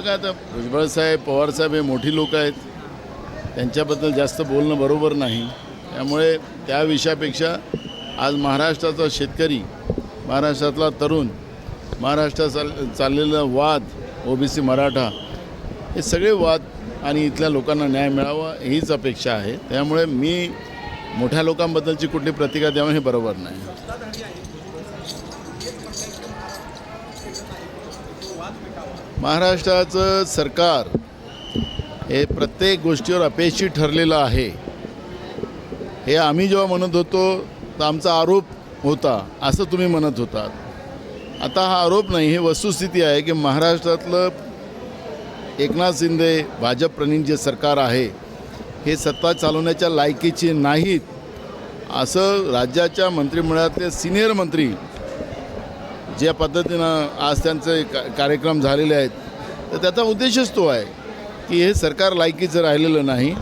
बघा आता. भुजबळसाहेब पवारसाहेब हे मोठी लोक आहेत. त्यांच्याबद्दल जास्त बोलणं बरोबर नाही. त्यामुळे त्या विषयापेक्षा आज महाराष्ट्राचा शेतकरी महाराष्ट्रातला तरुण महाराष्ट्रात चाल चाललेला वाद ओबीसी मराठा हे सगळे वाद आणि इथल्या लोकांना न्याय मिळावा हीच अपेक्षा आहे. त्यामुळे मी मोठ्या लोकांबद्दलची कुठली प्रतिक्रिया द्यावं हे बरोबर नाही. महाराष्ट्राचं सरकार हे प्रत्येक गोष्टीवर अपेक्षित ठरलेलं आहे. हे आम्ही जेव्हा म्हणत होतो तर आमचा आरोप होता असं तुम्ही म्हणत होतात. आता हा आरोप नाही हे वस्तुस्थिती आहे की महाराष्ट्रातलं एकनाथ शिंदे भाजप प्रणित जे सरकार आहे हे सत्ता चालवण्याच्या लायकीचे नाहीत असं राज्याच्या मंत्रिमंडळातले सिनियर मंत्री ज्या पद्धतीनं आज त्यांचे का कार्यक्रम झालेले आहेत तर त्याचा उद्देशच तो आहे की हे सरकार लायकीचं राहिलेलं नाही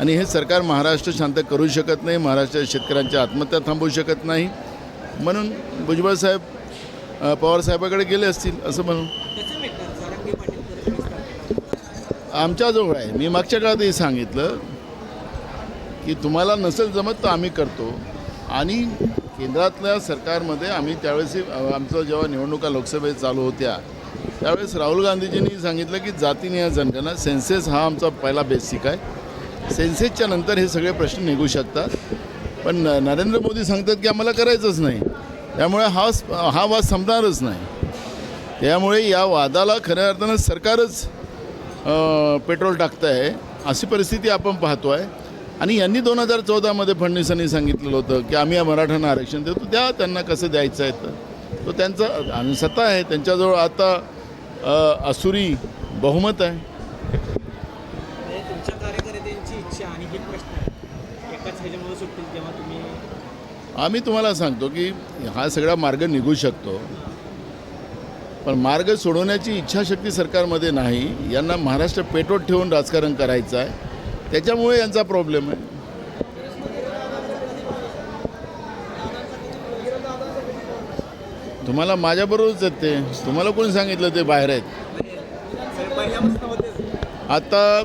आणि हे सरकार महाराष्ट्र शांत करू शकत नाही महाराष्ट्राच्या शेतकऱ्यांच्या आत्महत्या थांबवू शकत नाही. म्हणून भुजबळ साहेब पवार साहेबाकडे गेले असतील असं म्हणून. आमच्याजवळ आहे. मी मागच्या काळातही सांगितलं की तुम्हाला नसेल जमत तर आम्ही करतो. आणि केंद्रातल्या सरकारमध्ये आम्ही त्यावेळेस आमचं जेव्हा निवडणुका लोकसभेत चालू होत्या त्यावेळेस राहुल गांधीजींनी सांगितलं की जातीनिहाय जनगणना सेन्सेस हा आमचा पहिला बेसिक आहे. सेन्सेसच्या नंतर हे सगळे प्रश्न निघू शकतात. पण न- नरेंद्र मोदी सांगतात की आम्हाला करायचंच नाही. त्यामुळे हा हा वाद संपणारच नाही. त्यामुळे या वादाला खऱ्या अर्थानं सरकारच पेट्रोल टाकतं आहे अशी परिस्थिती आपण पाहतो आहे आणि यांनी दोन हजार चौदामध्ये फडणवीसांनी सांगितलेलं होतं की आम्ही या मराठ्यांना आरक्षण देतो द्या त्यांना कसं द्यायचं आहे तर. तो त्यांचा आणि सत्ता आहे त्यांच्याजवळ आता असुरी बहुमत आहे. म्हणजे हे आम्ही तुम्हाला सांगतो की हा सगळा मार्ग निघू शकतो. पण मार्ग सोडवण्याची इच्छाशक्ती सरकारमध्ये नाही. यांना महाराष्ट्र पेटवत ठेवून राजकारण करायचं आहे. त्याच्यामुळे यांचा प्रॉब्लेम आहे. तुम्हाला माझ्याबरोबरच आहेत ते. तुम्हाला कोणी सांगितलं ते बाहेर आहेत? आता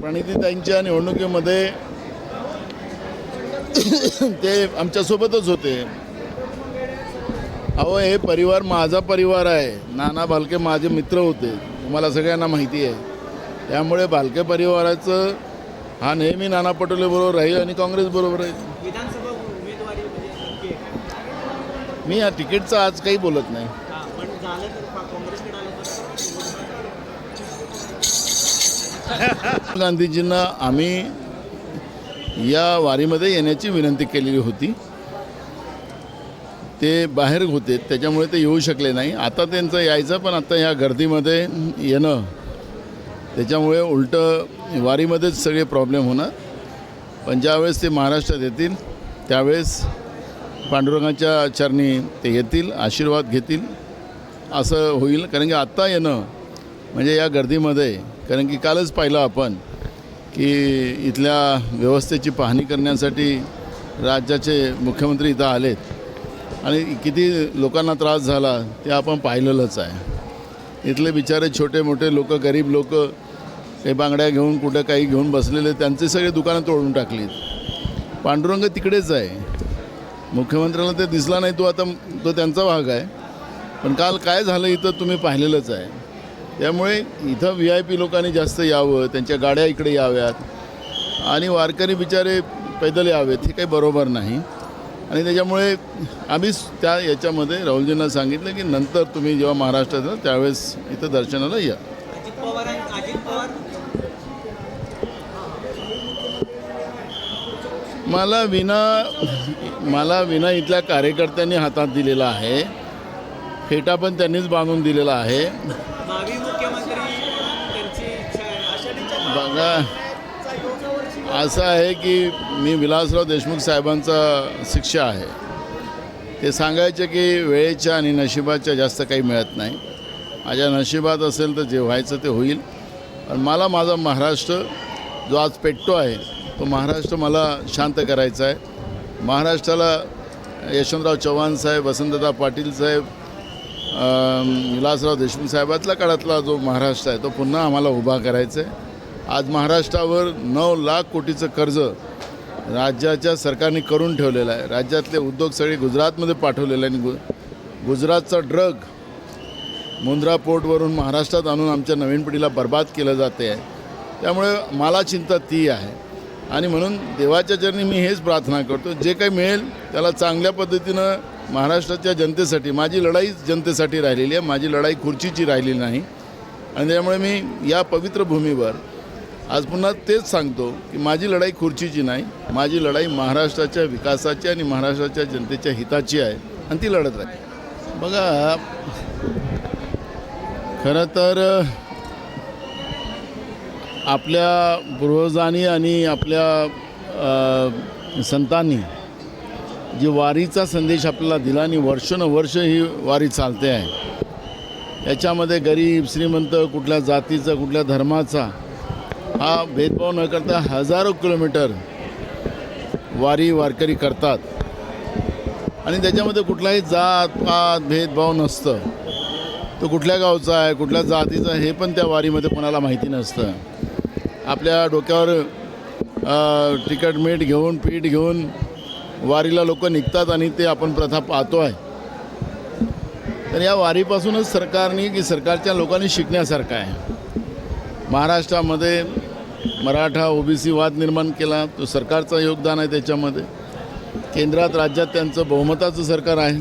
प्रणितीताईंच्या निवडणुकीमध्ये ते आमच्यासोबतच होते. अहो हे परिवार माझा परिवार आहे. नाना भालके माझे मित्र होते. तुम्हाला सगळ्यांना माहिती आहे. त्यामुळे भालके परिवाराचं हा नेहमी नाना पटोलेबरोबर राहील आणि काँग्रेसबरोबर राहील विधानसभा उमेदवारी म्हणजे? मी या तिकीटचं आज काही बोलत नाही. गांधीजींना आम्ही या वारीमध्ये येण्याची विनंती केलेली होती. ते बाहेर होते त्याच्यामुळे ते येऊ शकले नाही. आता त्यांचं यायचं पण आता ह्या गर्दीमध्ये येणं त्याच्यामुळे उलटं वारीमध्येच सगळे प्रॉब्लेम होणार. पण ज्यावेळेस ते महाराष्ट्रात येतील त्यावेळेस पांडुरंगाच्या चरणी ते येतील आशीर्वाद घेतील असं होईल. कारण की आत्ता येणं म्हणजे या गर्दीमध्ये कारण की कालच पाहिलं आपण की इथल्या व्यवस्थेची पाहणी करण्यासाठी राज्याचे मुख्यमंत्री इथं आलेत. आणि किती लोकांना त्रास झाला ते आपण पाहिलेलंच आहे. इथले बिचारे छोटे मोठे लोक गरीब लोक काही बांगड्या घेऊन कुठं काही घेऊन बसलेले त्यांचे सगळे दुकानं तोडून टाकलीत. पांडुरंग तिकडेच आहे. मुख्यमंत्र्याला ते दिसला नाही तो आता तो त्यांचा भाग आहे. पण काल काय झालं इथं तुम्ही पाहिलेलंच आहे. त्यामुळे इथं व्ही आय पी लोकांनी जास्त यावं त्यांच्या गाड्या इकडे याव्यात. आणि वारकरी बिचारे पैदल यावेत हे काही बरोबर नाही. आणि त्याच्यामुळे आम्ही त्या याच्यामध्ये राहुलजींना सांगितलं की नंतर तुम्ही जेव्हा महाराष्ट्रात त्यावेळेस इथं दर्शनाला या. मला विना मला विना इथल्या कार्यकर्त्यांनी हातात दिलेला आहे. फेटा पण त्यांनीच बांधून दिलेला आहे. बघा असं आहे की मी विलासराव देशमुख साहेबांचा शिष्य आहे. ते सांगायचे की वेळेच्या आणि नशिबाच्या जास्त काही मिळत नाही. माझ्या नशिबात असेल तर जे व्हायचं ते होईल. पण मला माझा महाराष्ट्र जो आज पेटतो आहे तो महाराष्ट्र मला शांत करायचा आहे. महाराष्ट्राला यशवंतराव चव्हाण साहेब वसंतदा पाटील साहेब विलासराव देशमुख साहेबातल्या काळातला जो महाराष्ट्र आहे तो पुन्हा आम्हाला उभा करायचा आहे. आज महाराष्ट्रावर नऊ लाख कोटीचं कर्ज राज्याच्या सरकारने करून ठेवलेलं आहे. राज्यातले उद्योग सगळे गुजरातमध्ये पाठवलेले आहे आणि गु गुजरातचा ड्रग मुंद्रा पोर्टवरून महाराष्ट्रात आणून आमच्या नवीन पिढीला बर्बाद केलं जाते आहे. त्यामुळे मला चिंता ती आहे. आणि म्हणून देवाच्या चरणी मी हेच प्रार्थना करतो. जे काही मिळेल त्याला चांगल्या पद्धतीनं महाराष्ट्राच्या जनतेसाठी माझी लढाई जनतेसाठी राहिलेली आहे. माझी लढाई खुर्चीची राहिलेली नाही. आणि त्यामुळे मी या पवित्र भूमीवर आज पुन्हा तेच सांगतो की माझी लढाई खुर्चीची नाही. माझी लढाई महाराष्ट्राच्या विकासाची आणि महाराष्ट्राच्या जनतेच्या हिताची आहे. आणि ती लढत राहील. बघा खरं तर आपल्या पूर्वजांनी आणि आपल्या संतांनी जी वारीचा संदेश आपल्याला दिला आणि वर्षानुवर्ष ही वारी चालते आहे. याच्यामध्ये गरीब श्रीमंत कुठल्या जातीचा कुठल्या धर्माचा हा भेदभाव न करता हजारो किलोमीटर वारी वारकरी करतात. आणि त्याच्यामध्ये कुठलाही जात पात भेदभाव नसतं. तो कुठल्या गावचा आहे कुठल्या जातीचा आहे हे पण त्या वारीमध्ये कोणाला माहिती नसतं. आपल्या डोक्यावर तिकट मीठ घेऊन पीठ घेऊन वारीला लोक निघतात आणि ते आपण प्रथा पाहतो आहे. तर या वारीपासूनच सरकारने की सरकारच्या लोकांनी शिकण्यासारखं आहे. महाराष्ट्रामध्ये मराठा ओबीसी वाद निर्माण केला तो सरकारचं योगदान आहे त्याच्यामध्ये. केंद्रात राज्यात त्यांचं बहुमताचं सरकार आहे.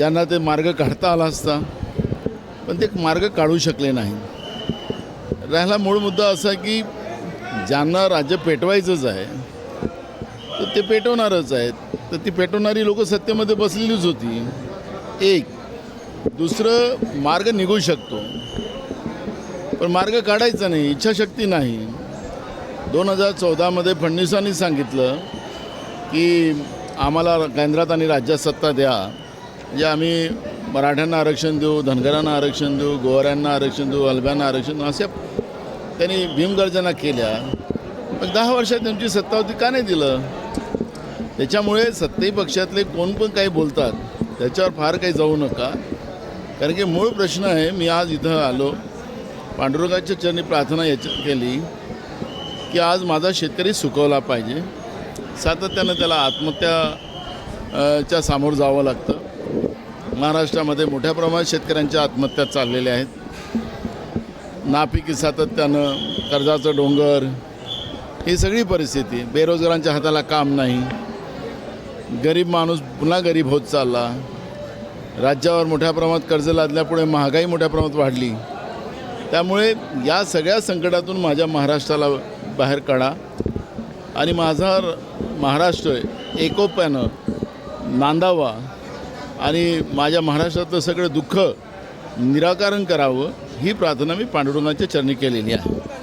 यांना ते मार्ग काढता आला असता पण ते मार्ग काढू शकले नाही राहिला मूळ मुद्दा असा की ज्यांना राज्य पेटवायचंच आहे तर ते पेटवणारच आहेत. तर ती पेटवणारी लोक सत्तेमध्ये बसलेलीच होती. एक दुसरं मार्ग निघू शकतो. पण मार्ग काढायचा नाही इच्छाशक्ती नाही. दोन हजार चौदामध्ये फडणवीसांनी सांगितलं की आम्हाला केंद्रात आणि राज्यात सत्ता द्या. म्हणजे आम्ही मराठ्यांना आरक्षण देऊ धनगरांना आरक्षण देऊ गोवाऱ्यांना आरक्षण देऊ अल्ब्यांना आरक्षण देऊ अशा त्यांनी भीमगर्जना केल्या. मग दहा वर्षात त्यांची सत्ता होती का नाही दिलं? त्याच्यामुळे सत्ताही पक्षातले कोण पण काही बोलतात त्याच्यावर फार काही जाऊ नका. कारण की मूळ प्रश्न आहे मी आज इथं आलो. पांडुरंगाच्या चरणी प्रार्थना याच्या केली की आज माझा शेतकरी सुकवला पाहिजे. सातत्यानं त्याला आत्महत्या च्या सामोरं जावं लागतं. महाराष्ट्रामध्ये मोठ्या प्रमाणात शेतकऱ्यांच्या आत्महत्या चाललेल्या आहेत. नापिकी सातत्यानं कर्जाचं डोंगर ही सगळी परिस्थिती बेरोजगारांच्या हाताला काम नाही. गरीब माणूस पुन्हा गरीब होत चालला. राज्यावर मोठ्या प्रमाणात कर्ज लादल्यापुढे महागाई मोठ्या प्रमाणात वाढली. त्यामुळे या सगळ्या संकटातून माझ्या महाराष्ट्राला बाहेर काढा. आणि माझा महाराष्ट्र एकोप्यानं नांदावा. आणि माझ्या महाराष्ट्रातलं सगळं दुःख निराकरण करावं ही प्रार्थना मी पांडुरंगाच्या चरणी केलेली आहे.